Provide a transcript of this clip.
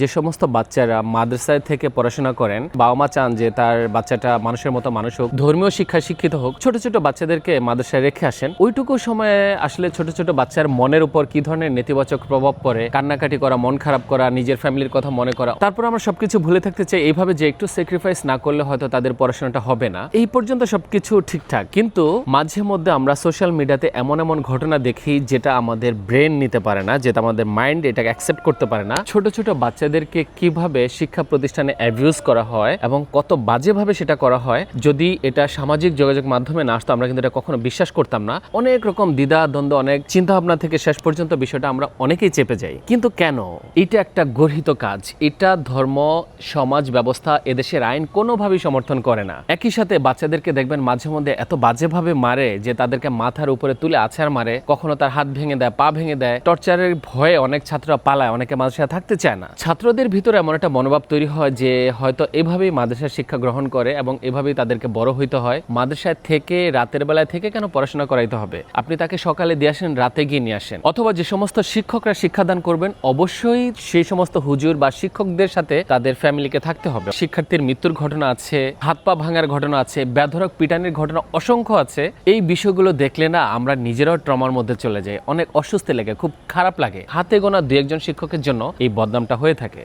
যে সমস্ত বাচ্চারা মাদ্রাসায় থেকে পড়াশোনা করেন, বাবা মা চান যে তার বাচ্চাটা মানুষের মতো মানুষ হোক, ধর্মীয় শিক্ষায় শিক্ষিত হোক, ছোট ছোট বাচ্চাদেরকে মাদ্রাসায় রেখে আসেন। ওইটুকু সময়ে আসলে ছোট ছোট বাচ্চার মনের উপর কি ধরনের নেতিবাচক প্রভাব পড়ে, কান্নাকাটি করা, মন খারাপ করা, নিজের ফ্যামিলির কথা মনে করা, তারপর আমরা সবকিছু ভুলে থাকতে চাই, এইভাবে যে একটু স্যাক্রিফাইস না করলে হয়তো তাদের পড়াশোনাটা হবে না। এই পর্যন্ত সবকিছু ঠিকঠাক, কিন্তু মাঝে মধ্যে আমরা সোশ্যাল মিডিয়াতে এমন এমন ঘটনা দেখি যেটা আমাদের ব্রেন নিতে পারে না, যেটা আমাদের মাইন্ড এটাকে অ্যাকসেপ্ট করতে পারে না। ছোট ছোট বাচ্চাদেরকে কীভাবে শিক্ষা প্রতিষ্ঠানে অ্যাবিউজ করা হয় এবং কত বাজেভাবে সেটা করা হয়, যদি এটা সামাজিক যোগাযোগ মাধ্যমে না আসতো, আমরা কিন্তু এটা কখনো বিশ্বাস করতাম না। অনেক রকম দ্বিধা দ্বন্দ্ব অনেক চিন্তা ভাবনা থেকে শেষ পর্যন্ত বিষয়টা আমরা অনেকেই চেপে যাই। কিন্তু কেন? এটা একটা গর্হিত কাজ। এটা ধর্ম, সমাজ ব্যবস্থা, এদেশের আইন কোনোভাবেই সমর্থন করে না। একই সাথে বাচ্চাদেরকে দেখবেন মাঝে মধ্যে এত বাজেভাবে মারে যে তাদেরকে মাথার উপরে তুলে আছাড় মারে, কখনো তার হাত ভেঙে দেয়, পা ভেঙে দেয়। টর্চারের ভয়ে অনেক ছাত্ররা পালায়, অনেকে মাদ্রাসায় থাকতে চায় না। ছাত্রদের ভিতরে এমন একটা মনোভাব তৈরি হয় যে হয়তো এভাবেই মাদ্রাসার শিক্ষা গ্রহণ করে এবং এভাবেই তাদেরকে বড় হইতে হয়। মাদ্রাসায় থেকে রাতের বেলায় থেকে কেন পড়াশোনা করাইতে হবে? আপনি তাকে সকালে দিয়ে আসেন, রাতে গিয়ে নিয়ে আসেন। অথবা যে সমস্ত শিক্ষকরা শিক্ষাদান করবেন, অবশ্যই সেই সমস্ত হুজুর বা শিক্ষকদের সাথে তাদের ফ্যামিলিকে থাকতে হবে। শিক্ষার্থীর মৃত্যুর ঘটনা আছে, হাত পা ভাঙার ঘটনা আছে বেধরক পিটানির ঘটনা অসংখ্য আছে। এই বিষয়গুলো দেখলে না আমরা নিজেরাও ট্রমার মধ্যে চলে যাই। অনেক অস্বস্তি লাগে, খুব খারাপ লাগে। হাতে গোনা দু একজন শিক্ষকের জন্য এই বদনামটা হয়ে